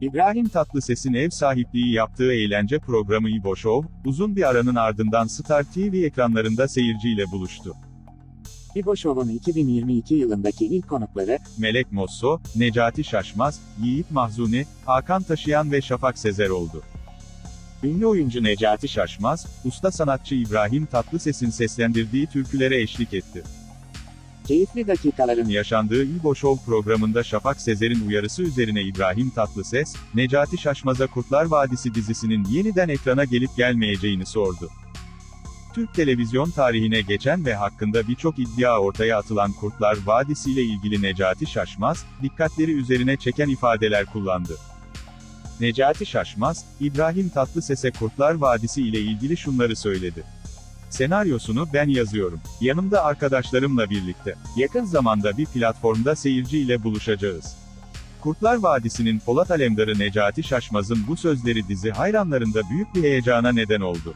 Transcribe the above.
İbrahim Tatlıses'in ev sahipliği yaptığı eğlence programı İbo Show, uzun bir aranın ardından Star TV ekranlarında seyirciyle buluştu. İbo Show'un 2022 yılındaki ilk konukları, Melek Mosso, Necati Şaşmaz, Yiğit Mahzuni, Hakan Taşıyan ve Şafak Sezer oldu. Ünlü oyuncu Necati Şaşmaz, usta sanatçı İbrahim Tatlıses'in seslendirdiği türkülere eşlik etti. Keyifli dakikaların Yaşandığı İbo Show programında Şafak Sezer'in uyarısı üzerine İbrahim Tatlıses, Necati Şaşmaz'a Kurtlar Vadisi dizisinin yeniden ekrana gelip gelmeyeceğini sordu. Türk televizyon tarihine geçen ve hakkında birçok iddia ortaya atılan Kurtlar Vadisi ile ilgili Necati Şaşmaz, dikkatleri üzerine çeken ifadeler kullandı. Necati Şaşmaz, İbrahim Tatlıses'e Kurtlar Vadisi ile ilgili şunları söyledi. Senaryosunu ben yazıyorum. Yanımda arkadaşlarımla birlikte. Yakın zamanda bir platformda seyirci ile buluşacağız. Kurtlar Vadisi'nin Polat Alemdar'ı Necati Şaşmaz'ın bu sözleri dizi hayranlarında büyük bir heyecana neden oldu.